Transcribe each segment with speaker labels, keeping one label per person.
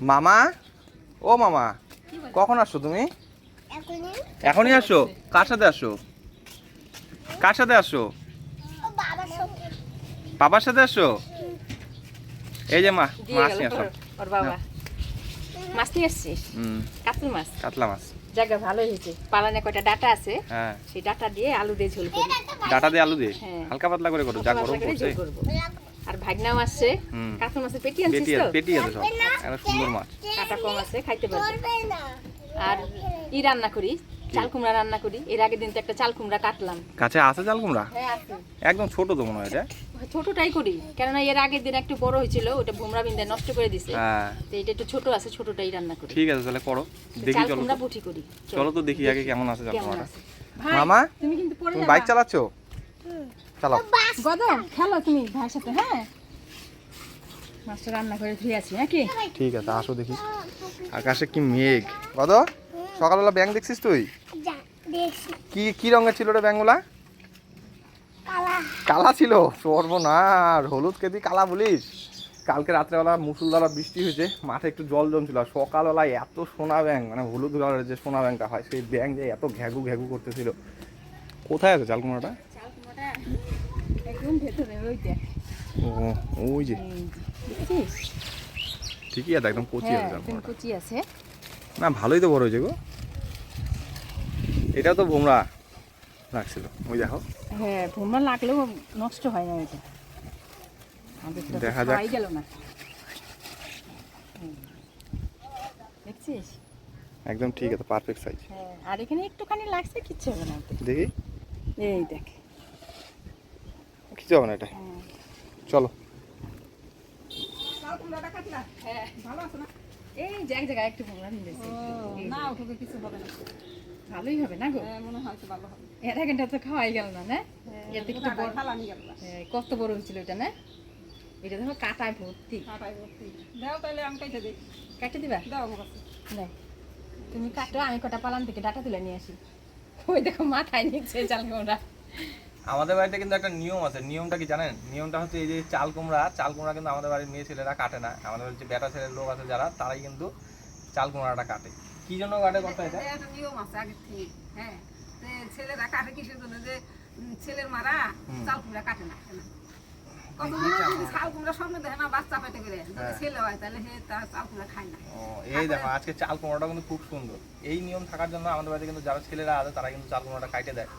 Speaker 1: মামা? ও মামা কখন আসছো তুমি?
Speaker 2: এখনই।
Speaker 1: আসো? কার সাথে আসো? কার সাথে আসো?
Speaker 2: বাবার
Speaker 1: সাথে আসো? এই যে মা মাছ
Speaker 3: গেল
Speaker 1: নিয়ে আসো।
Speaker 3: ওর- বাবা। মাছ নিয়ে মাছ?
Speaker 1: কাতলা মাছ।
Speaker 3: জায়গা ভালো হয়েছে। পালানে কয়টা ডাটা আছে
Speaker 1: হ্যাঁ।
Speaker 3: সেই ডাটা দিয়ে আলু দিয়ে ঝোল করি
Speaker 1: ডাটা দিয়ে আলু দিয়ে?
Speaker 3: হ্যাঁ।
Speaker 1: হালকা পাতলা করে করো যা গরম
Speaker 3: করে
Speaker 1: পড়ছে।
Speaker 3: করব। আর ভাগনাও আসছে কাতল মাছের পেটি আনছিস তো?
Speaker 1: পেটি আছে সব। একটা সুন্দর মাছ।
Speaker 3: কাটা কম আছে খাইতে পারবে। আর ই রান্না করি চাল কুমড়া রান্না করি। এর আগের দিন তো একটা চাল কুমড়া কাটলাম।
Speaker 1: কাছে আছে চাল কুমড়া?
Speaker 3: হ্যাঁ আছে।
Speaker 1: একদম ছোট তো মনে হয় এটা।
Speaker 3: ছোটটাই করি কেননা এর আগের দিন একটু বড় হয়েছিল ওটা ভুমরা বিন্দায় নষ্ট করে দিছে।
Speaker 1: হ্যাঁ।
Speaker 3: তো এটা একটু ছোট আছে ছোটটাই রান্না করি।
Speaker 1: ঠিক আছে তাহলে করো। দেখি
Speaker 3: চাল কুমড়া
Speaker 1: তো।
Speaker 3: বুটি করি।
Speaker 1: চলো তো দেখি আগে কেমন আছে চাল কুমড়াটা। মামা
Speaker 3: তুমি কিন্তু পড়ে
Speaker 1: তুমি বাইক চালাচ্ছো? চালাও
Speaker 3: গদম খেলো তুমি ভাইয়ের সাথে হ্যাঁ? মাছটা রান্না করে ধুয়ে আছি নাকি?
Speaker 1: ঠিক আছে আসো দেখি। আকাশে কি মেঘ? কত সকালবেলা ব্যাং দেখছিস তুই? কি কি রঙের ছিল রে ব্যাংগুলা
Speaker 2: কালা।
Speaker 1: কালা ছিল? সর্বনাশ হলুদ কেদি কালা বলিস। কালকে রাত্রেবেলা মুসুলধারা বৃষ্টি হয়েছে মাঠে একটু জল জমছিল আর সকালবেলা এত সোনা ব্যাং মানে হলুদ কালারের যে সোনা ব্যাংটা হয় সেই ব্যাং যে এত ঘ্যাগু ঘ্যাগু করতেছিল। কোথায় আছে চালকুমাটা
Speaker 3: একদম ভেতরে ওইটা
Speaker 1: ও ওই যে। ঠিকই আছে একদম কচি
Speaker 3: হ্যাঁ
Speaker 1: আছে চালকুমাটা
Speaker 3: কুচি আছে।
Speaker 1: না ভালোই তো বড় হয়েছে গো। এটাও তো ভোমরা রাখছিল ওই দেখো।
Speaker 3: হ্যাঁ ভুমরা লাগলেও নষ্ট হয় না তো
Speaker 1: দেখা যাক।
Speaker 3: গেল না। দেখছিস?
Speaker 1: একদম ঠিক আছে পারফেক্ট সাইজ
Speaker 3: হ্যাঁ আর এখানে একটুখানি লাগছে কিচ্ছু হবে না।
Speaker 1: দেখি।
Speaker 3: এই দেখ।
Speaker 1: কিছু হবে না এটা
Speaker 3: হ্যাঁ
Speaker 1: চলো
Speaker 3: হ্যাঁ ভালো আছে না এই এক জায়গায় একটু ভুমরা না ওকে কিছু হবে না ভালোই হবে না গো মনে হয় ভালো হবে এর আগেটা তো খাওয়াই গেল না না এর থেকে তো বড় হ্যাঁ, কত বড় হয়েছিল এটা না এটা দেখো কাটায় ভর্তি
Speaker 4: দাও তাহলে আমি কেটে দিই
Speaker 3: কাটে দিবা
Speaker 4: দাও আমার কাছে
Speaker 3: তুমি কাটো আমি কটা পালান থেকে ডাটা তুলে নিয়ে আসি ওই দেখো মাথায় নিচ্ছে চাল কুমড়া
Speaker 1: আমাদের বাড়িতে কিন্তু একটা নিয়ম আছে নিয়মটা কি জানেন? নিয়মটা হচ্ছে এই যে চাল কুমড়া চাল কুমড়া কিন্তু আমাদের বাড়ির মেয়ে ছেলেরা কাটে না। আমাদের বাড়ির যে বেটা ছেলের লোক আছে যারা তারাই কিন্তু চাল কুমড়াটা কাটে। কি জন্য কাটে কথা এটা?
Speaker 4: নিয়ম আছে আগে থেকে হ্যাঁ। ছেলেরা কাটে কিসের জন্য? যে ছেলের মারা চাল কুমড়া কাটে না
Speaker 1: হ্যাঁ। এই দেখো আজকে চাল কুমড়াটা কিন্তু খুব সুন্দর। এই নিয়ম থাকার জন্য আমাদের বাড়িতে কিন্তু যারা ছেলেরা আছে তারা কিন্তু চাল কুমড়াটা কাটে দেয়।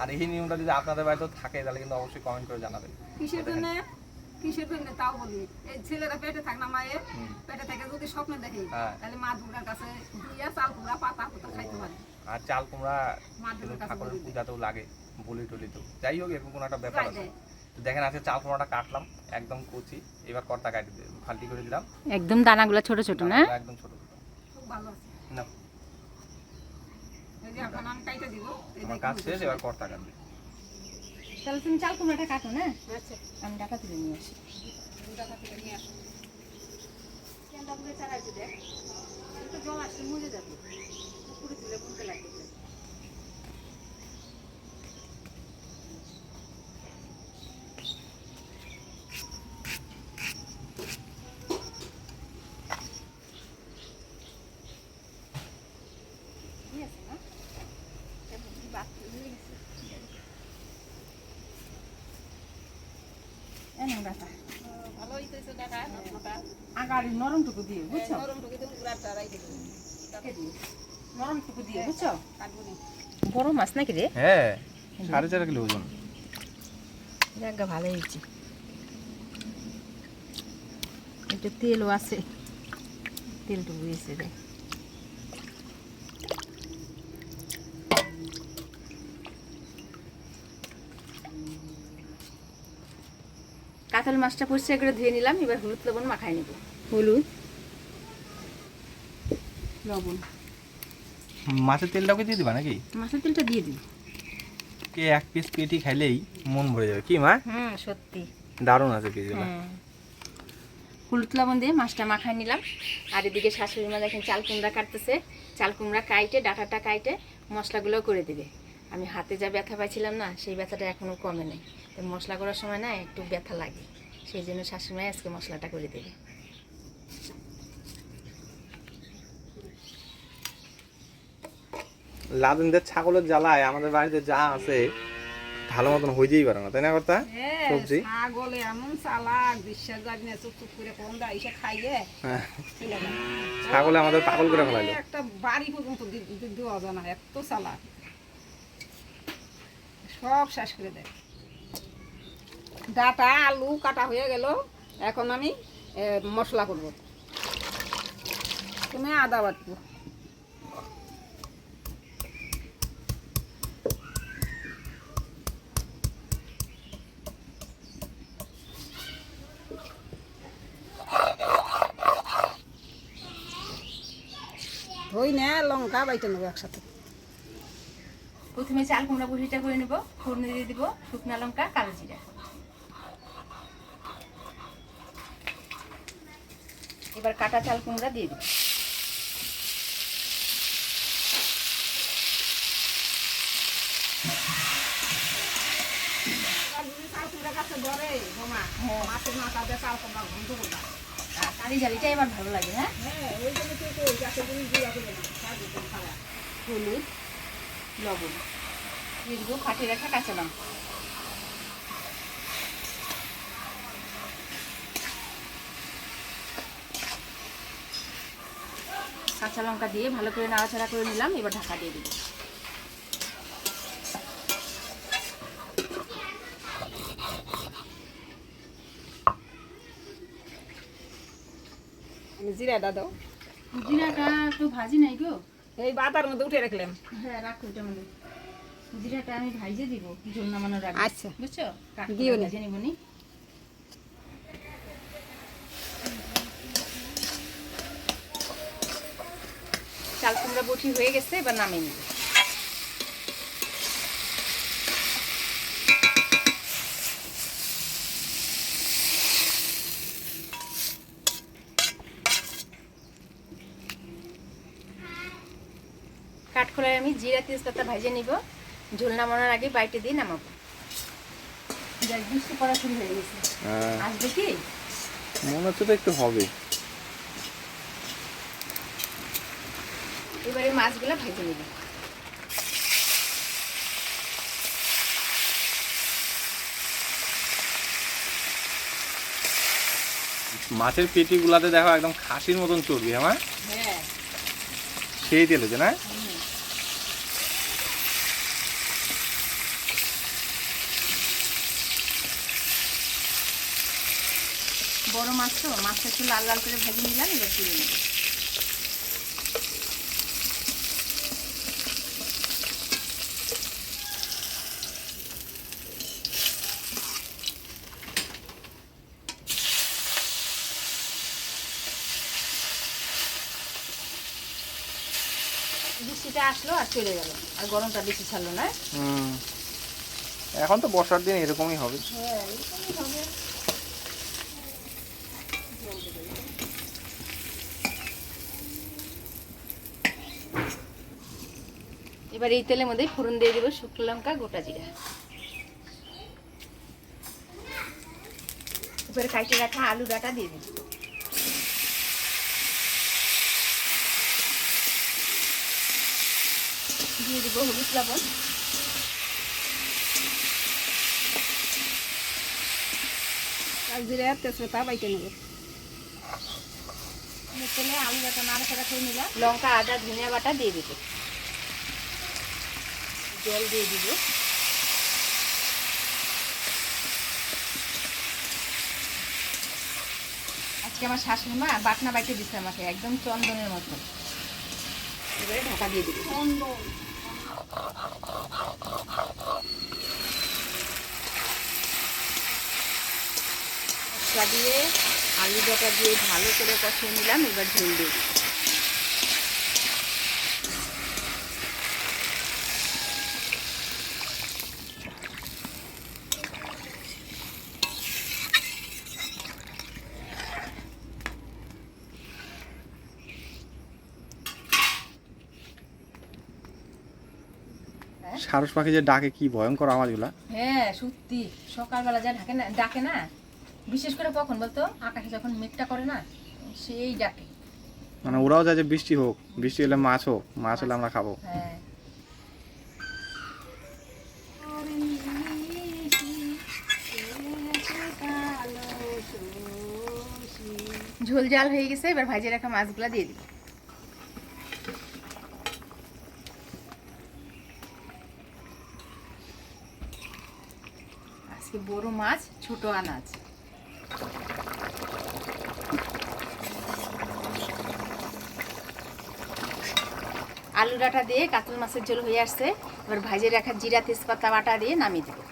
Speaker 1: আর এই নিয়মটা যদি আপনাদের বাড়িতেও থাকে তাহলে কিন্তু অবশ্যই কমেন্ট করে জানাবেন।
Speaker 4: কিসের জন্য? কিসের জন্য? তাও বলি। এই ছেলেরা পেটে থাক না মায়ের। পেটে থেকে যদি স্বপ্নে দেখে
Speaker 1: হ্যাঁ।
Speaker 4: তাহলে মা দুর্গার কাছে দিয়ে চাল কুমড়া পাতা পাতা খাইতে পারে।
Speaker 1: আর চাল কুমড়া ঠাকুরের পূজাতেও লাগে বলি টলি তো। যাই হোক এরকম কোনো একটা ব্যাপার আছে। তো দেখেন আজকে চাল কুমড়াটা কাটলাম একদম কচি। এবার কর্তা কাটি ফাল্টি করে দিলাম।
Speaker 3: একদম দানাগুলো ছোট ছোট না?
Speaker 1: একদম ছোট ছোট।
Speaker 4: খুব ভালো আছে।
Speaker 1: না
Speaker 4: এই যে এখন আমি কাইটে দিব এই
Speaker 1: আমার কাজ শেষ এবার কর্তা কাটবে।
Speaker 3: তাহলে তুমি চাল কুমড়াটা কাটো না?
Speaker 4: আচ্ছা।
Speaker 3: আমি ডাটা তুলে নিয়ে আসি।
Speaker 4: টাকা থেকে নিয়ে আসো।
Speaker 3: জল আসলে মরে যাবে। পুকুরে তুলে বুনতে লাগবে।
Speaker 4: নরমটা
Speaker 3: আগার নরমটুকু দিয়ে বুঝছ?
Speaker 4: নরমটুকু রাইতে দিবি
Speaker 3: নরমটুকু দিয়ে বুঝছ? বড় মাছ নাকি রে?
Speaker 1: হ্যাঁ সাড়ে চার কিলো ওজন।
Speaker 3: জায়গা ভালো হয়েছে। একটু তেলও আছে। তেলটুকু এসে রে। কাতল মাছটা পরিষ্কার করে ধুয়ে নিলাম এবার হলুদ লবণ মাখায় নেব। হলুদ? লবণ।
Speaker 1: মাছের তেলটাকে দিয়ে দিবা নাকি?
Speaker 3: মাছের তেলটা দিয়ে দিই।
Speaker 1: কে এক পিস পেটি খাইলেই মন ভরে যাবে। কি মা?
Speaker 3: হুম সত্যি।
Speaker 1: দারুণ আছে পিসগুলো।
Speaker 3: হলুদ লবণ দিয়ে মাছটা মাখায় নিলাম। আর এদিকে শাশুড়ি মা দেখেন চাল কুমড়া কাটতেছে। চাল কুমড়া কাইটে ডাটাটা কাইটে মশলাগুলো করে দিবে। আমি হাতে যা ব্যথা পাইছিলাম না সেই ব্যথাটা এখনও কমে নেই। মশলা করার সময় না একটু ব্যথা লাগে। সেই জন্য শাশুড়ি আজকে মশলাটা করে দেবে।
Speaker 1: লাদিনদের ছাগলের জ্বালায় আমাদের বাড়িতে যা আছে ভালো মতন হয়ে যেই পারে না তাই না কর্তা?
Speaker 4: হ্যাঁ,
Speaker 1: সবজি?
Speaker 4: ছাগলে এমন চালাক বিশ্বাস জানি না চুপ চুপ করে কোন দা এসে খাইয়ে
Speaker 1: হ্যাঁ। ছাগলে আমাদের পাগল করে ফেলাইলো।
Speaker 4: একটা বাড়ি পর্যন্ত দেওয়া যায় না এত চালাক। সব শেষ করে দেয়। ডাটা, আলু কাটা হয়ে গেল। এখন আমি মশলা করব। তুমি আদা বাটবো। ধই না, লঙ্কা, বাইটে নেব একসাথে।
Speaker 3: প্রথমে চাল কুমড়া বড়িটা করে নেব, ফোড়নে দিয়ে দিব শুকনা লঙ্কা, কালো জিরা। এবার কাটা চাল কুমড়া দিয়ে দিব এবার ভালো লাগে হ্যাঁ
Speaker 4: হ্যাঁ
Speaker 3: হলুদ লবণ দিয়ে দিব রাখা কাঁচা লঙ্কা কাঁচা লঙ্কা দিয়ে ভালো করে নাড়াচাড়া করে নিলাম এবার ঢাকা দিয়ে দিব।
Speaker 4: জিরাটা দাও।
Speaker 3: জিরাটা একটু ভাজি নাই গো।
Speaker 4: এই বাতার মধ্যে উঠে রাখলাম।
Speaker 3: হ্যাঁ রাখো মধ্যে। জিরাটা আমি ভাইজে দিব ঝোল নামানোর আগে।
Speaker 4: আচ্ছা।
Speaker 3: বুঝছ?
Speaker 4: দিও নি।
Speaker 3: ভেজে নিবনি চাল কুমড়া বটি হয়ে গেছে এবার নামিয়ে নিব। কাঠখোলায় আমি জিরা তেজপাতা ভেজে নিব। ঝোল নামানোর আগে বাইটে দিয়ে নামাবো। বৃষ্টি পড়া শুরু হয়ে গেছে।
Speaker 1: হ্যাঁ,
Speaker 3: আসবে কি?
Speaker 1: মনে হচ্ছে তো একটু হবে।
Speaker 3: এবারে মাছগুলো ভেজে নিব।
Speaker 1: মাছের পেটি গুলাতে দেখো একদম খাসির মতন চর্বি আমার
Speaker 3: হ্যাঁ।
Speaker 1: সেই তেল হচ্ছে না?
Speaker 3: বড় মাছ তো মাছটা একটু লাল লাল করে ভেজে নিলাম এবার তুলে নেব। বৃষ্টিটা আসলো আর চলে গেল। আর গরমটা বেশি ছাড়লো না।
Speaker 1: এখন তো বর্ষার দিন এরকমই হবে।
Speaker 3: হ্যাঁ এরকমই হবে। এবার এই তেলের মধ্যে ফোড়ন দিয়ে দেবো শুকনো লঙ্কা গোটা জিরা। এবার কাইটে রাখা আলু ডাটা দিয়ে দেবো। দিয়ে দেবো হলুদ লবণ।
Speaker 4: জিরা তেজপাতা বাইটে নেব।
Speaker 3: তেলে আলু বাটা নাড়াচাড়া করে নিলাম। লঙ্কা আদা ধনিয়া বাটা দিয়ে দিব। জল দিয়ে দিব। আজকে আমার শাশুড়ি মা বাটনা বাইটে দিচ্ছে আমাকে একদম চন্দনের মতো। এবারে ঢাকা দিয়ে দিব। মশলা দিয়ে আলু ডাটা দিয়ে ভালো করে কষিয়ে নিলাম এবার ঝোল দিয়ে
Speaker 1: সারস পাখি যে ডাকে কি ভয়ঙ্কর আওয়াজগুলা।
Speaker 3: হ্যাঁ সত্যি। সকালবেলা যা ডাকে না ডাকে না বিশেষ করে কখন বলতো? আকাশে যখন মেঘটা করে না সেই ডাকে।
Speaker 1: মানে ওরাও যায় যে বৃষ্টি হোক বৃষ্টি হলে মাছ হোক মাছ হলে আমরা খাব।
Speaker 3: হ্যাঁ। ঝোল জাল হয়ে গেছে এবার ভাজি রাখা মাছগুলা দিয়ে দিই বড় মাছ, ছোট আনাজ। আলু ডাঁটা দিয়ে কাতল মাছের ঝোল হয়ে আসছে। এবার ভাজে রাখা জিরা তেজপাতা বাটা দিয়ে নামিয়ে দেবো।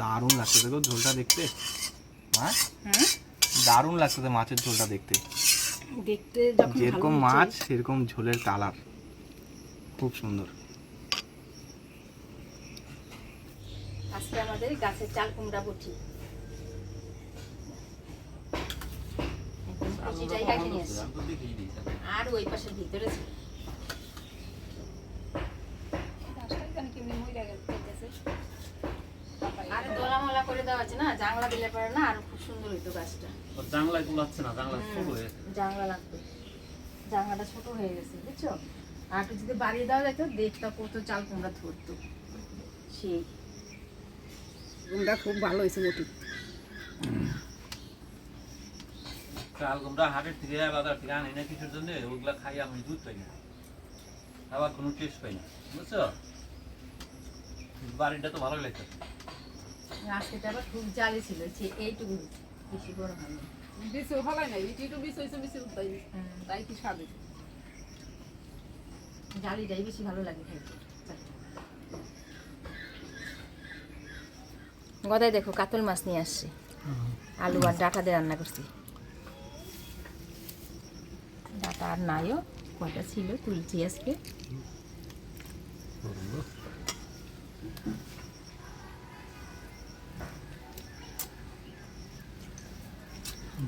Speaker 1: দারুণ লাগছে দেখো ঝোলটা দেখতে। হ্যাঁ দারুণ লাগছে মাছের ঝোলটা দেখতে।
Speaker 3: দেখতে
Speaker 1: যেরকম মাছ সেরকম ঝোলের কালার। খুব সুন্দর।
Speaker 3: আজকে আমাদের গাছের চাল কুমড়া বটি। আর ওই পাশের ভিতরে ছিল। আর দোলা মোলা করে দেওয়া আছে না জাংলা দিলে পারে না আর খুব সুন্দর হইতো গাছটা।
Speaker 5: জানলায় গুলাচ্ছে না জানলা ছোট হয়ে
Speaker 3: জাংলা লাগবে। জাংলাটা ছোট হয়ে গেছে বুঝছ? আর একটু যদি বাড়িয়ে দেওয়া যেত দেখতে কত চাল কুমড়া ধরতো। সেই।
Speaker 4: রুমটা খুব ভালো হয়েছে মোটি।
Speaker 5: চাল কুমড়া হাটের থেকে বাজার থেকে আনি না কিছুর জন্য ওগুলা খাই আমি দুধ পাই না। আবার কোনো টেস্ট পাই না বুঝছ? বাড়িটা তো ভালো লাগছে
Speaker 3: আজকে আবার খুব জালি ছিল যে এইটুকু বেশি বড় হয়নি
Speaker 4: বিচুর ফলাই নাই একটু বিচ হয়েছে বিচুর তাই তাই কি স্বাদ
Speaker 3: জালিটাই বেশি ভালো লাগে খাইতে। গদাই দেখো কাতল মাছ নিয়ে আসছি। আলু আর ডাটা দিয়ে রান্না করছি। ডাটা আর নাইও কয়টা ছিল তুলছি আজকে।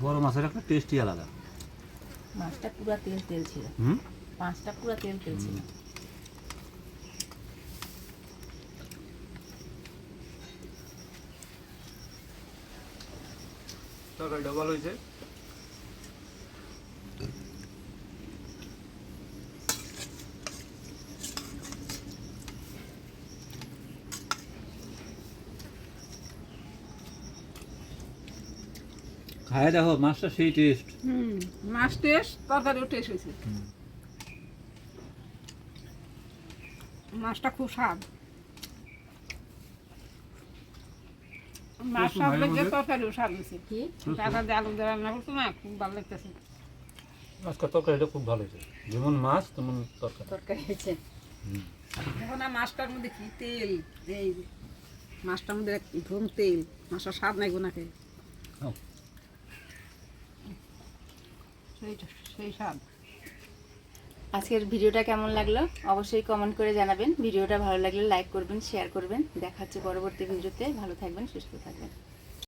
Speaker 5: বড় মাছের একটা টেস্টই আলাদা।
Speaker 3: মাছটা পুরো তেল তেল ছিল।
Speaker 5: হুম?
Speaker 3: মাছটা পুরো তেল তেল ছিল।
Speaker 1: তরকারিটা ডবল হয়েছে।
Speaker 5: খায় দেখো মাছটা সেই টেস্ট
Speaker 4: হুম মাছ টেস্ট তরকারিও টেস্ট হয়েছে। মাছটা খুব স্বাদ। মাছ স্বাদ লাগছে তরকারিও স্বাদ হয়েছে। টাকা দিয়ে আলু দিয়ে রান্না করছ না খুব ভালো লাগতেছে।
Speaker 5: আজকের তরকারিটা খুব ভালো হয়েছে। যেমন মাছ তেমন তরকারি।
Speaker 3: তরকারি হয়েছে।
Speaker 4: দেখো না মাছটার মধ্যে কি তেল? এই যে, মাছটার মধ্যে ধুম তেল। মাছটার স্বাদ নাই গোনাকে। সেই
Speaker 3: আজকের ভিডিওটা কেমন লাগল? অবশ্যই কমেন্ট করে জানাবেন। ভিডিওটা ভালো লাগলে লাইক করবেন শেয়ার করবেন। দেখা হচ্ছে পরবর্তী ভিডিওতে। ভালো থাকবেন, সুস্থ থাকবেন।